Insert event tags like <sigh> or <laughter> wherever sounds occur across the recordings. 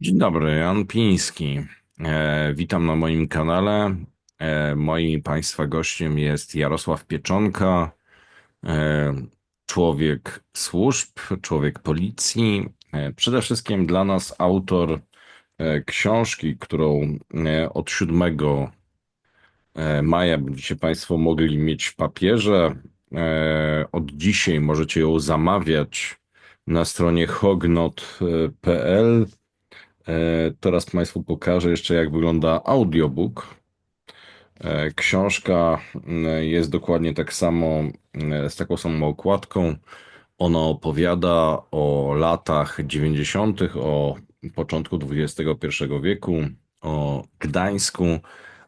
Dzień dobry, Jan Piński. E, witam na moim kanale. E, moim Państwa gościem jest Jarosław Pieczonka, e, człowiek służb, człowiek policji. E, przede wszystkim dla nas autor e, książki, którą e, od 7 e, maja będziecie Państwo mogli mieć w papierze. E, od dzisiaj możecie ją zamawiać na stronie hognot.pl. E, Teraz Państwu pokażę jeszcze, jak wygląda audiobook. E, Książka mm, jest dokładnie tak samo, mm, z taką samą okładką. Ona opowiada o latach 90., o początku XXI wieku, o Gdańsku,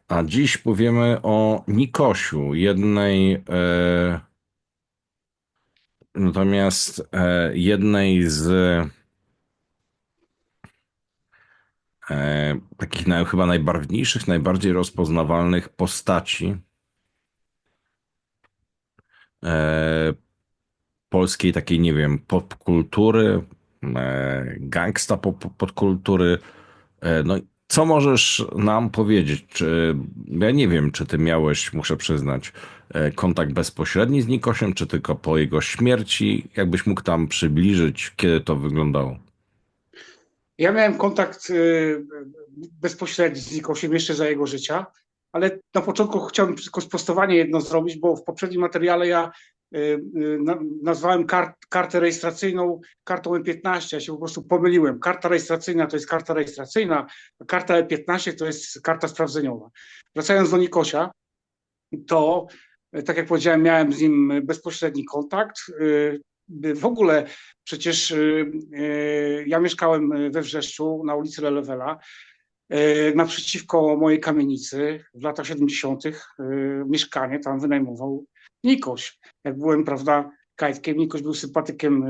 a dziś powiemy o Nikosiu, jednej, e, natomiast jednej z e, takich naj, chyba najbarwniejszych, najbardziej rozpoznawalnych postaci e, polskiej takiej, nie wiem, popkultury, e, gangsta pop, podkultury. E, no, co możesz nam powiedzieć? Czy, ja nie wiem, czy ty miałeś, muszę przyznać, e, kontakt bezpośredni z Nikosiem, czy tylko po jego śmierci? Jakbyś mógł tam przybliżyć, kiedy to wyglądało? Ja miałem kontakt y, bezpośredni z Nikosiem jeszcze za jego życia, ale na początku chciałbym tylko sprostowanie jedno zrobić, bo w poprzednim materiale ja y, y, na- nazwałem kart, kartę rejestracyjną kartą E15, ja się po prostu pomyliłem. Karta rejestracyjna to jest karta rejestracyjna, a karta E15 to jest karta sprawdzeniowa. Wracając do Nikosia, to tak jak powiedziałem, miałem z nim bezpośredni kontakt. W ogóle przecież y, y, ja mieszkałem we Wrzeszczu na ulicy Lelewela, y, naprzeciwko mojej kamienicy w latach 70. y, mieszkanie tam wynajmował Nikoś. Jak byłem, prawda, kajtkiem, Nikoś był sympatykiem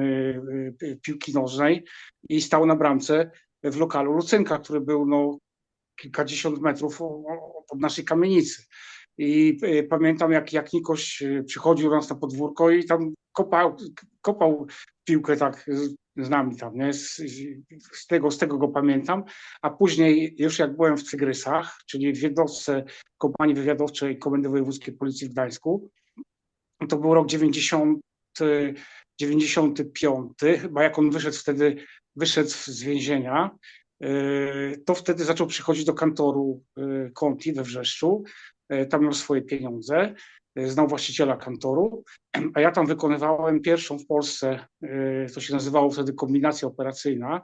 piłki nożnej i stał na bramce w lokalu Lucynka, który był no, kilkadziesiąt metrów od naszej kamienicy. I pamiętam, jak, jak Nikoś przychodził do nas na podwórko i tam kopał, kopał piłkę tak z, nami tam, nie? Z, z, tego, z tego go pamiętam. A później, już jak byłem w Cygrysach, czyli w jednostce kompanii wywiadowczej Komendy Wojewódzkiej Policji w Gdańsku, to był rok 90, 95, chyba jak on wyszedł wtedy, wyszedł z więzienia, y, to wtedy zaczął przychodzić do kantoru y, Conti we Wrzeszczu. Y, Tam miał swoje pieniądze, znał właściciela kantoru, a ja tam wykonywałem pierwszą w Polsce, y, to się nazywało wtedy kombinacja operacyjna,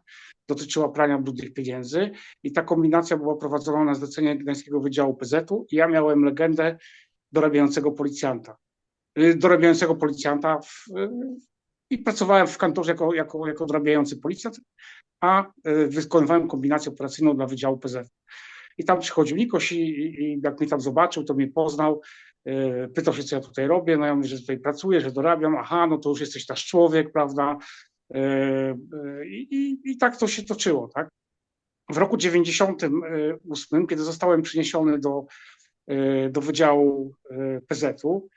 dotyczyła prania brudnych pieniędzy i ta kombinacja była prowadzona na zlecenie Gdańskiego Wydziału PZ-u i ja miałem legendę dorabiającego policjanta. Y, Dorabiającego policjanta w, y, i pracowałem w kantorze jako, jako, jako dorabiający policjant, a wykonywałem kombinację operacyjną dla Wydziału PZ. I tam przychodził Nikoś i, i, i jak mnie tam zobaczył, to mnie poznał, pytał się, co ja tutaj robię, no ja mówię, że tutaj pracuję, że dorabiam, aha, no to już jesteś nasz człowiek, prawda, Y, y, i, i, i tak to się toczyło, tak. W roku 98, kiedy zostałem przyniesiony do, y, do Wydziału y, PZ-u,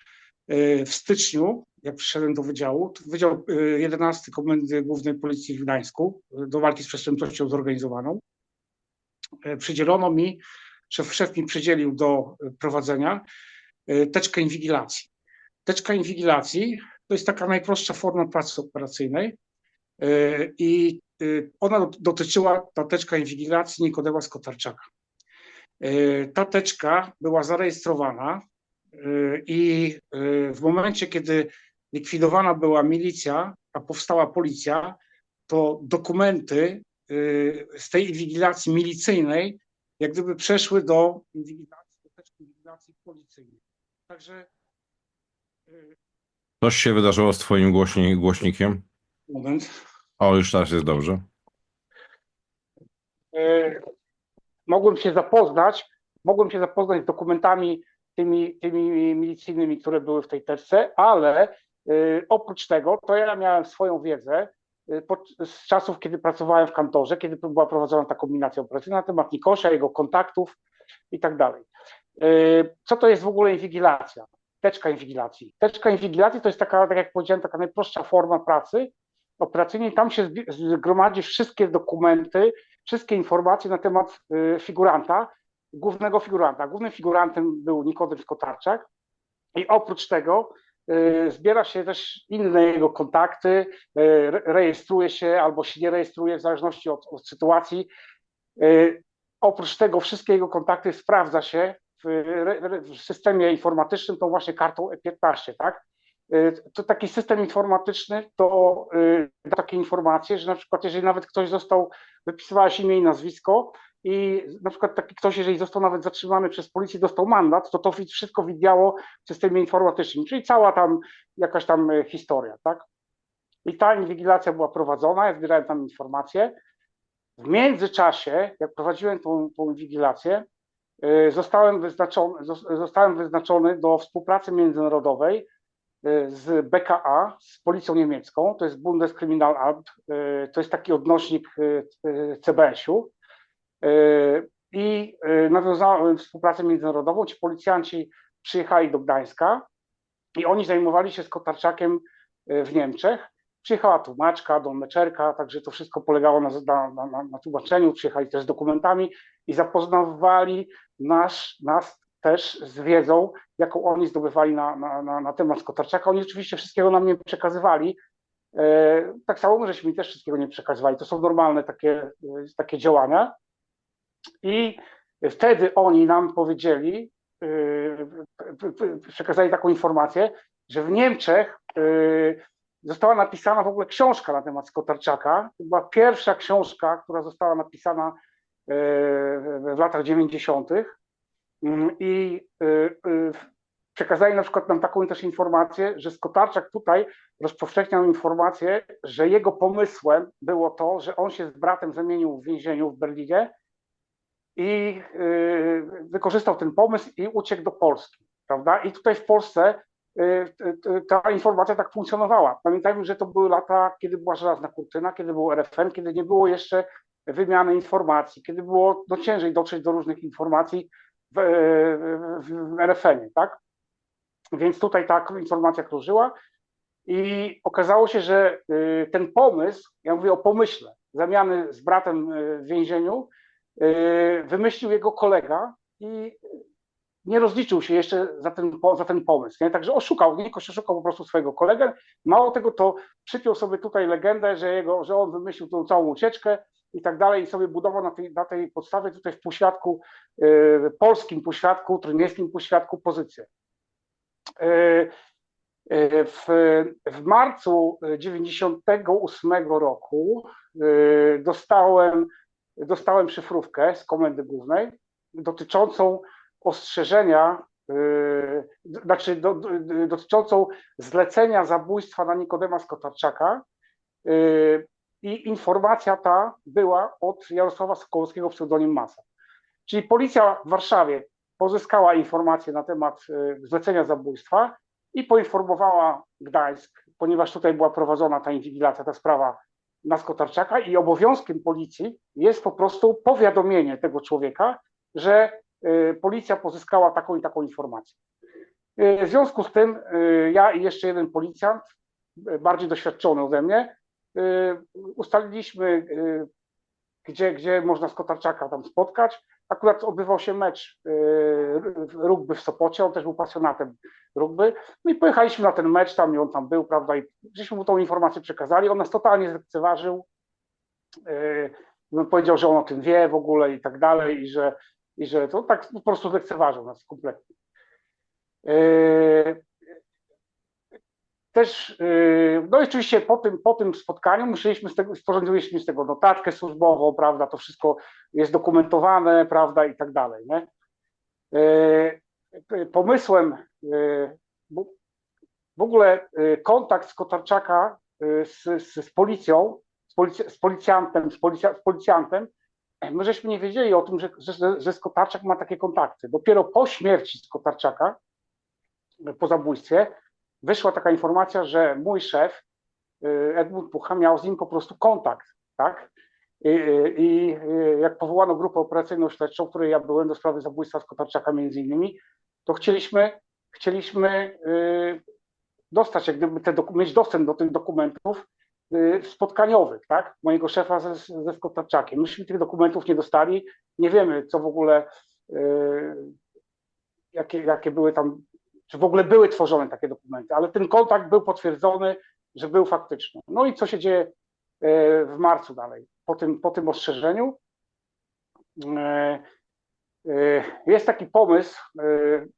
y, w styczniu, jak przyszedłem do wydziału, to Wydział y, 11 Komendy Głównej Policji w Gdańsku y, do walki z przestępczością zorganizowaną, y, przydzielono mi, szef, szef mi przydzielił do y, prowadzenia. y, teczkę inwigilacji. Teczka inwigilacji to jest taka najprostsza forma pracy operacyjnej y, i y, ona dot- dotyczyła, ta teczka inwigilacji Nikodema Skotarczaka. Ta teczka była zarejestrowana i w momencie, kiedy likwidowana była milicja, a powstała policja, to dokumenty z tej inwigilacji milicyjnej jak gdyby przeszły do inwigilacji, do teczki inwigilacji policyjnej. Także y, Coś się wydarzyło z twoim głośni, głośnikiem? moment. O, już teraz jest dobrze. E, mogłem się zapoznać, mogłem się zapoznać z dokumentami tymi, tymi milicyjnymi, które były w tej teczce, ale e, oprócz tego, to ja miałem swoją wiedzę pod, z czasów, kiedy pracowałem w kantorze, kiedy była prowadzona ta kombinacja operacyjna na temat Nikosza, jego kontaktów i tak dalej. E, Co to jest w ogóle inwigilacja? Teczka inwigilacji. Teczka inwigilacji to jest taka, tak jak powiedziałem, taka najprostsza forma pracy, operacyjnej. Tam się zgromadzi wszystkie dokumenty, wszystkie informacje na temat y, figuranta, głównego figuranta. Głównym figurantem był Nikodem Skotarczak i oprócz tego y, zbiera się też inne jego kontakty, re- rejestruje się albo się nie rejestruje w zależności od, od sytuacji. Oprócz tego wszystkie jego kontakty sprawdza się w, systemie informatycznym tą właśnie kartą E15, tak? Y, To taki system informatyczny to y, da takie informacje, że na przykład jeżeli nawet ktoś został, wypisywałeś imię i nazwisko i na przykład taki ktoś, jeżeli został nawet zatrzymany przez policję, dostał mandat, to to wszystko widniało w systemie informatycznym, czyli cała tam jakaś tam y, historia, tak? I ta inwigilacja była prowadzona, ja zbierałem tam informacje. W międzyczasie, jak prowadziłem tą, tą inwigilację, zostałem wyznaczony, zos- zostałem wyznaczony do współpracy międzynarodowej y, z BKA, z policją niemiecką, to jest Bundeskriminalamt, y, to jest taki odnośnik CBS-u. I nawiązałem współpracę międzynarodową. Ci policjanci przyjechali do Gdańska i oni zajmowali się z Kotarczakiem w Niemczech. Przyjechała tłumaczka, dolmeczerka, także to wszystko polegało na, na, na- na tłumaczeniu. Przyjechali też z dokumentami i zapoznawali nas, nas też z wiedzą, jaką oni zdobywali na, na, na, na temat Skotarczaka. Oni oczywiście wszystkiego nam nie przekazywali. E, tak samo my żeśmy też wszystkiego nie przekazywali. To są normalne takie, e, takie działania. I wtedy oni nam powiedzieli, e, przekazali taką informację, że w Niemczech została napisana w ogóle książka na temat Skotarczaka. To była pierwsza książka, która została napisana w latach 90. Mm, I y, y, przekazali na przykład nam taką też informację, że Skotarczak tutaj rozpowszechniał informację, że jego pomysłem było to, że on się z bratem zamienił w więzieniu w Berlinie i y, wykorzystał ten pomysł i uciekł do Polski, prawda? I tutaj w Polsce ta informacja tak funkcjonowała. Pamiętajmy, że to były lata, kiedy była żelazna kurtyna, kiedy był RFN, kiedy nie było jeszcze wymiany informacji, kiedy było no, ciężej dotrzeć do różnych informacji w, w, w RFN-ie, tak? Więc tutaj ta informacja krążyła i okazało się, że y, ten pomysł, ja mówię o pomyśle, zamiany z bratem y, w więzieniu, wymyślił jego kolega i nie rozliczył się jeszcze za ten, za ten pomysł. Nie? Także oszukał, Nikoś oszukał po prostu swojego kolegę. Mało tego, to przypiął sobie tutaj legendę, że, jego, że on wymyślił tą całą ucieczkę i tak dalej i sobie budował na tej, na tej podstawie tutaj w półświadku, y, polskim półświadku, trójmiejskim półświadku pozycję. Y, y, w, w marcu 98 roku dostałem, dostałem szyfrówkę z komendy głównej dotyczącą ostrzeżenia, y, znaczy do, do, dotyczącą zlecenia zabójstwa na Nikodema Skotarczaka. Y, I informacja ta była od Jarosława Sokołowskiego pseudonim Masa. Czyli policja w Warszawie pozyskała informacje na temat y, zlecenia zabójstwa i poinformowała Gdańsk, ponieważ tutaj była prowadzona ta inwigilacja, ta sprawa na Skotarczaka i obowiązkiem policji jest po prostu powiadomienie tego człowieka, że y, policja pozyskała taką i taką informację. Y, W związku z tym ja i jeszcze jeden policjant, bardziej doświadczony ode mnie, ustaliliśmy, y, gdzie, gdzie można Skotarczaka tam spotkać. Akurat odbywał się mecz y, rugby w Sopocie, on też był pasjonatem rugby. No i pojechaliśmy na ten mecz tam i on tam był, prawda, i żeśmy mu tą informację przekazali. On nas totalnie zlekceważył. Y, no, powiedział, że on o tym wie w ogóle i tak dalej, i że, i że to tak po prostu zlekceważył nas kompletnie. Y, Też, y, no i oczywiście po tym, po tym spotkaniu musieliśmy z tego, sporządziliśmy z tego notatkę służbową, prawda, to wszystko jest dokumentowane, prawda, i tak dalej, nie? Y, Pomysłem, y, w ogóle kontakt z Kotarczaka z, z, z policją, z, z policjantem, z, policja, z policjantem, my żeśmy nie wiedzieli o tym, że, że, że Skotarczak ma takie kontakty. Dopiero po śmierci Skotarczaka, po zabójstwie, wyszła taka informacja, że mój szef, y, Edmund Pucha, miał z nim po prostu kontakt, tak? I, i- I y, jak powołano grupę operacyjną śledczą, w której ja byłem do sprawy zabójstwa Skotarczaka między innymi, to chcieliśmy, chcieliśmy y, dostać, jak gdyby te mieć dostęp do tych dokumentów y, spotkaniowych, tak? Mojego szefa ze, ze Skotarczakiem. Myśmy tych dokumentów nie dostali. Nie wiemy, co w ogóle, y, jakie, jakie były tam, czy w ogóle były tworzone takie dokumenty, ale ten kontakt był potwierdzony, że był faktyczny. No i co się dzieje y, w marcu dalej, po tym, po tym ostrzeżeniu? Y, y, Jest taki pomysł,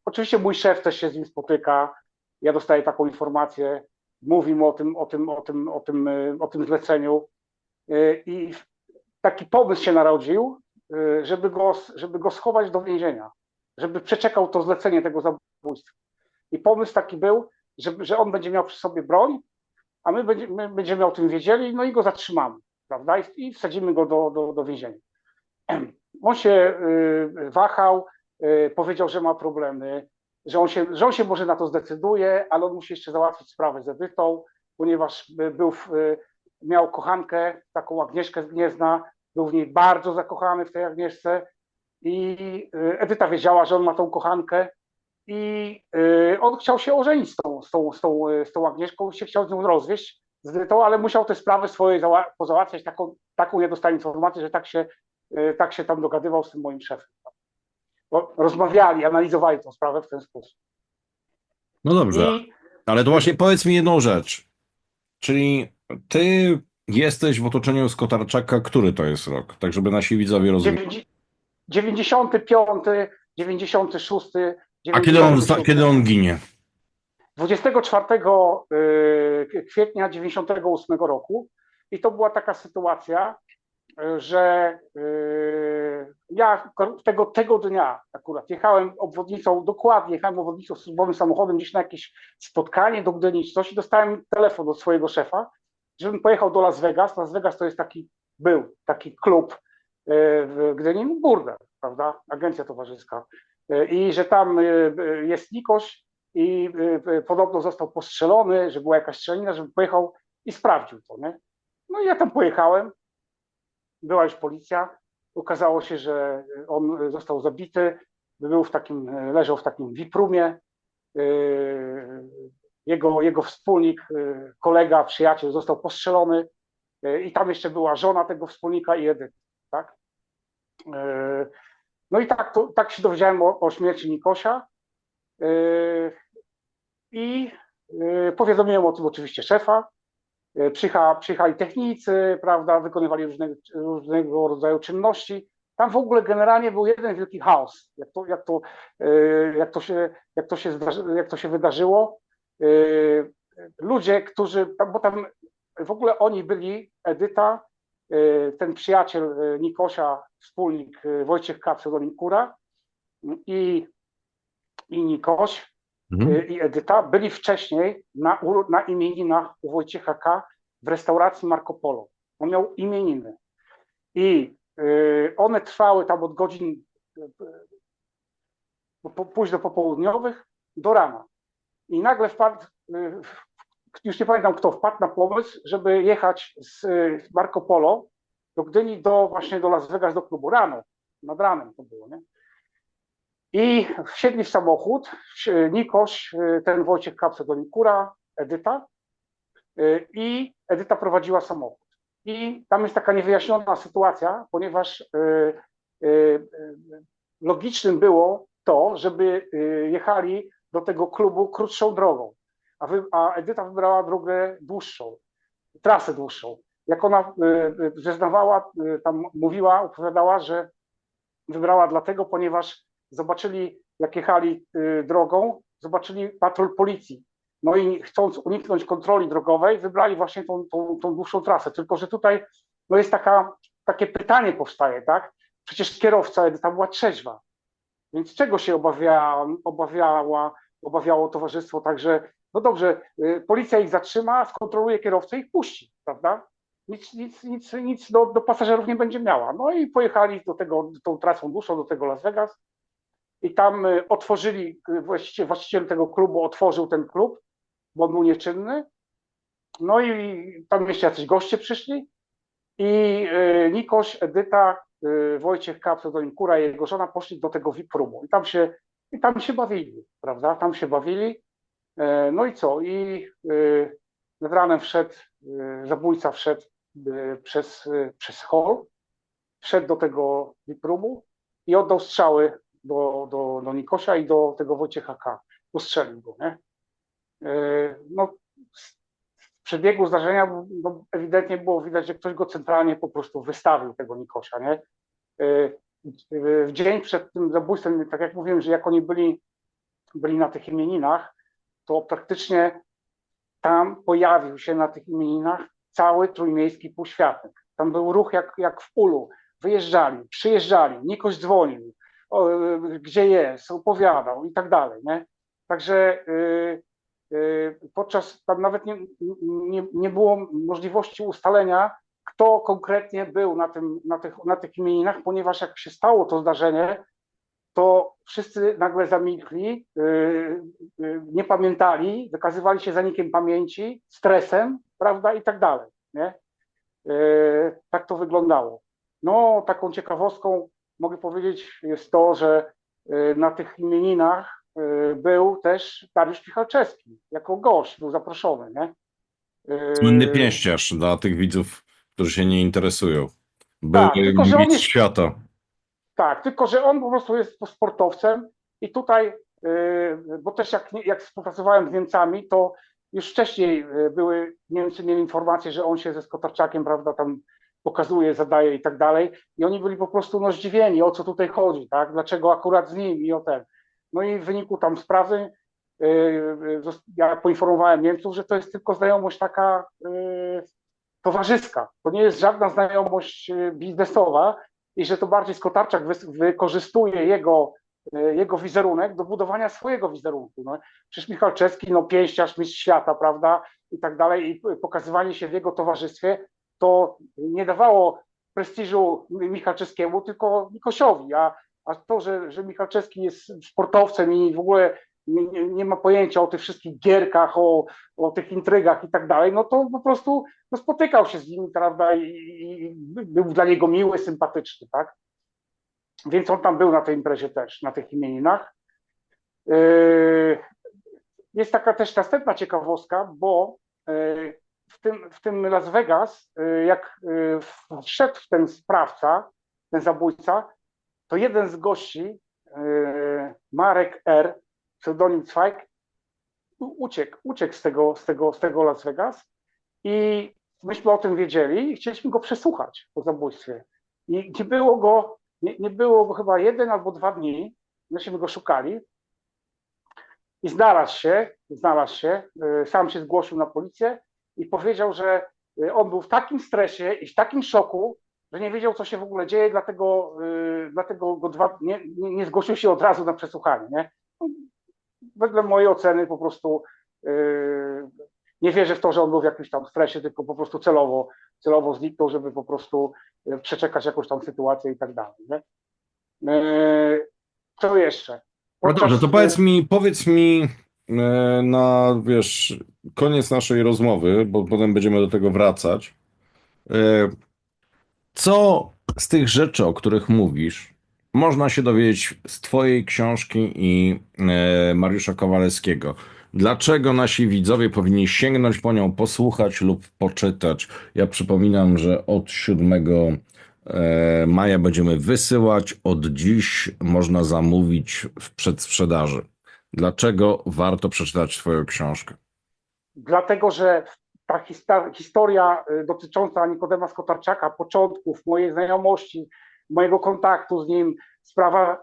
oczywiście mój szef też się z nim spotyka, ja dostaję taką informację, mówi mu o tym, o tym, o tym, o tym, o tym zleceniu i taki pomysł się narodził, żeby go, żeby go schować do więzienia, żeby przeczekał to zlecenie tego zabójstwa. I pomysł taki był, żeby, że on będzie miał przy sobie broń, a my, będzie, my będziemy o tym wiedzieli, no i go zatrzymamy, prawda? I, i wsadzimy go do, do, do więzienia. <clears throat> On się y, wahał, y, powiedział, że ma problemy, że on, się, że on się może na to zdecyduje, ale on musi jeszcze załatwić sprawę z Edytą, ponieważ y, był, w, y, miał kochankę, taką Agnieszkę z Gniezna, był w niej bardzo zakochany w tej Agnieszce i y, Edyta wiedziała, że on ma tą kochankę i y, on chciał się ożenić z tą, z tą, z tą, z tą Agnieszką, się chciał z nią rozwieść z Edytą, ale musiał te sprawy swoje zała- pozałatwiać, taką, taką nie dostałem informację, że tak się, y, tak się tam dogadywał z tym moim szefem. Bo rozmawiali, analizowali tą sprawę w ten sposób. No dobrze, I ale to właśnie powiedz mi jedną rzecz. Czyli ty jesteś w otoczeniu Skotarczaka, który to jest rok? Tak, żeby nasi widzowie rozumieli. 95, 96, A kiedy on, 97. kiedy on ginie? 24 y, kwietnia 98 roku i to była taka sytuacja, y, że y, ja tego, tego dnia akurat jechałem obwodnicą, dokładnie jechałem obwodnicą służbowym samochodem gdzieś na jakieś spotkanie do Gdyni czy coś i dostałem telefon od swojego szefa, żebym pojechał do Las Vegas. Las Vegas to jest taki, był taki klub w Gdyni, burdel, prawda, agencja towarzyska i że tam y, y, jest Nikoś, i y, podobno został postrzelony, że była jakaś strzelina, żeby pojechał i sprawdził to, nie? No i ja tam pojechałem, była już policja, okazało się, że on został zabity, był w takim, leżał w takim wiprumie, jego, jego wspólnik, kolega, przyjaciel został postrzelony. I tam jeszcze była żona tego wspólnika i Edyty, tak? No i tak, to, tak się dowiedziałem o, o śmierci Nikosia. Y, I y, powiadomiłem o tym oczywiście szefa. Y, Przyjecha, przyjechali technicy, prawda, wykonywali różnego, różnego rodzaju czynności. Tam w ogóle generalnie był jeden wielki chaos, jak to, jak to, jak to, się, jak to, się, zdarzy, jak to się wydarzyło. Ludzie, którzy, bo tam w ogóle oni byli, Edyta, ten przyjaciel y, Nikosia, wspólnik y, Wojciech K. pseudonim Kura i, i Nikoś, Mhm. i Edyta byli wcześniej na, na imieninach u Wojciecha K. w restauracji Marco Polo. On miał imieniny. I one trwały tam od godzin późno popołudniowych do rana. I nagle wpadł, już nie pamiętam kto, wpadł na pomysł, żeby jechać z y, Marco Polo do Gdyni, do, właśnie do Las Vegas, do klubu rano. Nad ranem to było, nie? I wsiedli w samochód, wsi- Nikoś, y, ten Wojciech Kapsel do Kura, Edyta y, i Edyta prowadziła samochód. I tam jest taka niewyjaśniona sytuacja, ponieważ y, y, y, logicznym było to, żeby y, jechali do tego klubu krótszą drogą, a, wy, a Edyta wybrała drogę dłuższą, trasę dłuższą. Jak ona y, y, zeznawała, y, tam mówiła, opowiadała, że wybrała dlatego, ponieważ zobaczyli, jak jechali drogą, zobaczyli patrol policji. No i chcąc uniknąć kontroli drogowej, wybrali właśnie tą, tą, tą dłuższą trasę. Tylko, że tutaj no jest taka, takie pytanie powstaje, tak? Przecież kierowca Edyta była trzeźwa. Więc czego się obawiała, obawiało towarzystwo? Także, no dobrze, y, policja ich zatrzyma, skontroluje kierowcę i ich puści, prawda? Nic, nic, nic, nic do, do pasażerów nie będzie miała. No i pojechali do tego, tą trasą dłuższą, do tego Las Vegas i tam y, otworzyli, y, właściciel, właściciel tego klubu otworzył ten klub, bo on był nieczynny. No i tam jeszcze jacyś goście przyszli i Nikoś, Edyta, Wojciech K. pseudonim Kura i jego żona poszli do tego VIP roomu i tam się, i tam się bawili, prawda? Tam się bawili. E, No i co? I y, nad ranem wszedł, y, zabójca wszedł przez, przez hol, wszedł do tego VIP-roomu i oddał strzały do, do, do Nikosia i do tego Wojciecha K. Ustrzelił go, nie? No, w przebiegu zdarzenia no, ewidentnie było widać, że ktoś go centralnie po prostu wystawił, tego Nikosia, nie? W dzień przed tym zabójstwem, tak jak mówiłem, że jak oni byli, byli na tych imieninach, to praktycznie tam pojawił się na tych imieninach cały trójmiejski półświatek. Tam był ruch jak, jak w ulu. Wyjeżdżali, przyjeżdżali, Nikoś dzwonił, o, y, gdzie jest, opowiadał i tak dalej, nie? Także y, y, podczas tam nawet nie, nie, nie było możliwości ustalenia, kto konkretnie był na, tym, na, tych, na tych imieninach, ponieważ jak się stało to zdarzenie, to wszyscy nagle zamilkli, y, y, nie pamiętali, wykazywali się zanikiem pamięci, stresem, prawda, i tak dalej, nie? Y, Tak to wyglądało. No, taką ciekawostką mogę powiedzieć jest to, że na tych imieninach był też Dariusz Michalczewski, jako gość, był zaproszony, nie? Słynny pięściarz dla tych widzów, którzy się nie interesują. Był Tak, mistrz świata. Tak, tylko że on po prostu jest sportowcem i tutaj, yy, bo też jak, jak współpracowałem z Niemcami, to już wcześniej yy, były, Niemcy mieli informację, że on się ze Skotarczakiem, prawda, tam pokazuje, zadaje i tak dalej. I oni byli po prostu no zdziwieni, o co tutaj chodzi, tak, dlaczego akurat z nim i o ten. No i w wyniku tam sprawy zos- ja poinformowałem Niemców, że to jest tylko znajomość taka towarzyska, to nie jest żadna znajomość biznesowa, i że to bardziej Skotarczak wykorzystuje jego, e, jego wizerunek do budowania swojego wizerunku. No, przecież Michalczewski, no pięściarz, mistrz świata, prawda, i tak dalej, i pokazywanie się w jego towarzystwie, to nie dawało prestiżu Michalczewskiemu, tylko Nikosiowi, a, a to, że, że Michalczewski jest sportowcem i w ogóle nie, nie, nie ma pojęcia o tych wszystkich gierkach, o, o tych intrygach i tak dalej, no to po prostu no, spotykał się z nim, prawda, i, i był dla niego miły, sympatyczny, tak? Więc on tam był na tej imprezie też, na tych imieninach. Yy, Jest taka też następna ciekawostka, bo yy, w tym, w tym Las Vegas, yy, jak wszedł ten sprawca, ten zabójca, to jeden z gości, Marek R., pseudonim Zweig, uciekł, uciekł z tego, z, tego, z tego Las Vegas i myśmy o tym wiedzieli i chcieliśmy go przesłuchać po zabójstwie. I nie było go, nie, nie było go chyba jeden albo dwa dni, myśmy go szukali i znalazł się, znalazł się, y, sam się zgłosił na policję i powiedział, że y, on był w takim stresie i w takim szoku, że nie wiedział, co się w ogóle dzieje, dlatego, y, dlatego go dwa, nie, nie zgłosił się od razu na przesłuchanie. Nie? Wedle mojej oceny po prostu y, nie wierzę w to, że on był w jakimś tam stresie, tylko po prostu celowo, celowo zniknął, żeby po prostu e, przeczekać jakąś tam sytuację i tak dalej. Nie? E, Co jeszcze? No dobrze, to powiedz mi, powiedz mi na, wiesz, koniec naszej rozmowy, bo potem będziemy do tego wracać. Co z tych rzeczy, o których mówisz, można się dowiedzieć z twojej książki i e, Mariusza Kowalewskiego? Dlaczego nasi widzowie powinni sięgnąć po nią, posłuchać lub poczytać? Ja przypominam, że od 7 e, maja będziemy wysyłać. Od dziś można zamówić w przedsprzedaży. Dlaczego warto przeczytać Twoją książkę? Dlatego, że ta historia y, dotycząca Nikodema Skotarczaka, początków, mojej znajomości, mojego kontaktu z nim, sprawa,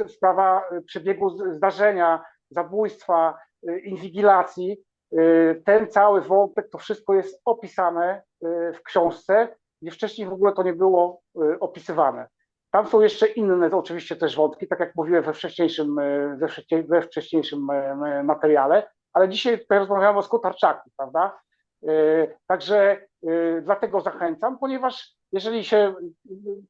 y, sprawa przebiegu zdarzenia, zabójstwa, y, inwigilacji, y, ten cały wątek, to wszystko jest opisane w książce, gdzie wcześniej w ogóle to nie było opisywane. Tam są jeszcze inne oczywiście też wątki, tak jak mówiłem we wcześniejszym, we wcześniej- we wcześniejszym materiale, ale dzisiaj rozmawiamy o Skotarczaku, prawda? Także dlatego zachęcam, ponieważ jeżeli się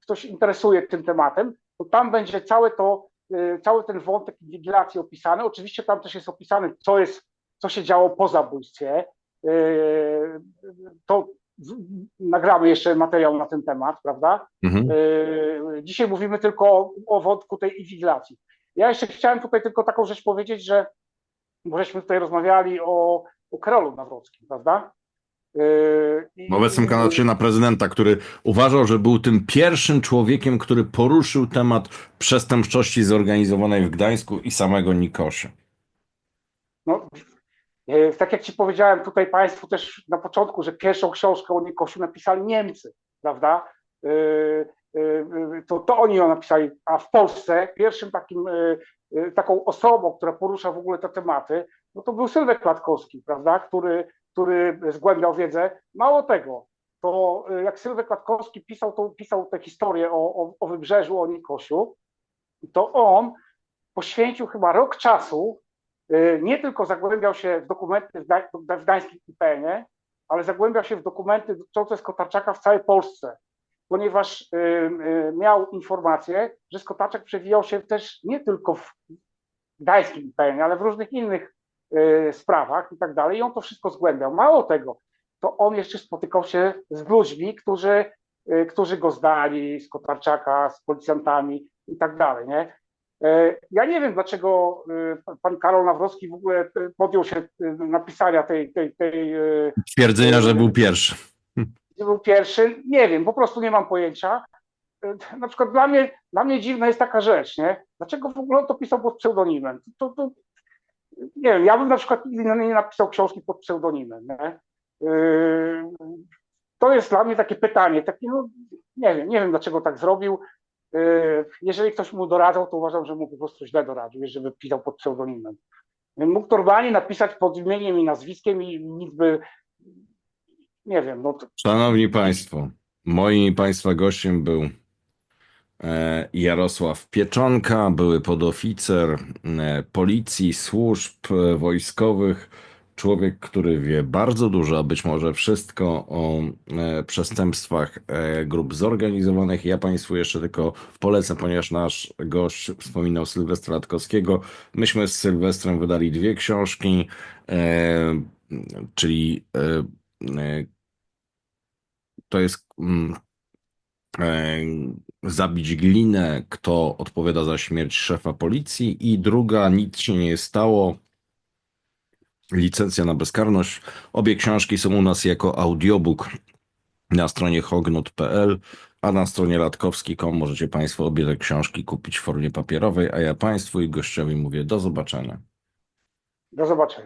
ktoś interesuje tym tematem, to tam będzie całe to, yy, cały ten wątek inwigilacji opisany. Oczywiście tam też jest opisane, co jest, co się działo po zabójstwie. Yy, To nagramy jeszcze materiał na ten temat, prawda? Mhm. Yy, Dzisiaj mówimy tylko o, o wątku tej inwigilacji. Ja jeszcze chciałem tutaj tylko taką rzecz powiedzieć, że bo żeśmy tutaj rozmawiali o, o Karolu Nawrockim, prawda? Yy, W obecnym kandydacie na prezydenta, który uważał, że był tym pierwszym człowiekiem, który poruszył temat przestępczości zorganizowanej w Gdańsku i samego Nikosia. No, e, tak jak ci powiedziałem tutaj Państwu też na początku, że pierwszą książkę o Nikosiu napisali Niemcy, prawda? E, To, to oni ją napisali, a w Polsce pierwszym takim, taką osobą, która porusza w ogóle te tematy, no to był Sylwek Klatkowski, prawda? Który, który zgłębiał wiedzę. Mało tego, to e, jak Sylwek Klatkowski pisał, to, pisał tę historię o, o, o wybrzeżu, o Nikosiu, to on poświęcił chyba rok czasu y, nie tylko zagłębiał się w dokumenty w Gdań- w gdańskim IPN-ie, ale zagłębiał się w dokumenty dotyczące Skotarczaka w całej Polsce, ponieważ y, miał informację, że Skotarczak przewijał się też nie tylko w gdańskim IPN-ie, ale w różnych innych sprawach i tak dalej i on to wszystko zgłębiał. Mało tego, to on jeszcze spotykał się z ludźmi, którzy, y, którzy go znali, z Kotarczaka, z policjantami i tak dalej, nie? E, Ja nie wiem, dlaczego e, pan Karol Nawrocki w ogóle e, podjął się e, napisania tej, tej, tej e, Twierdzenia, że był pierwszy. gdzie był pierwszy. Nie wiem, po prostu nie mam pojęcia. E, Na przykład dla mnie, dla mnie dziwna jest taka rzecz, nie? Dlaczego w ogóle on to pisał pod pseudonimem? To, to, nie wiem, ja bym na przykład nigdy nie napisał książki pod pseudonimem? E, To jest dla mnie takie pytanie, takie, no, nie wiem, nie wiem dlaczego tak zrobił. E, Jeżeli ktoś mu doradzał, to uważam, że mu po prostu źle doradził, jeżeli by pisał pod pseudonimem. Mógł normalnie napisać pod imieniem i nazwiskiem i nic by, nie wiem, no to, Szanowni Państwo, moim Państwa gościem był Jarosław Pieczonka, były podoficer e, policji, służb e, wojskowych, człowiek, który wie bardzo dużo, a być może wszystko o e, przestępstwach e, grup zorganizowanych. Ja Państwu jeszcze tylko polecę, ponieważ nasz gość wspominał Sylwestra Latkowskiego. Myśmy z Sylwestrem wydali dwie książki, e, czyli e, e, to jest mm, e, Zabić glinę, kto odpowiada za śmierć szefa policji i druga Nic się nie stało, licencja na bezkarność. Obie książki są u nas jako audiobook na stronie hognut.pl, a na stronie latkowski.com możecie Państwo obie te książki kupić w formie papierowej, a ja Państwu i gościowi mówię do zobaczenia. do zobaczenia.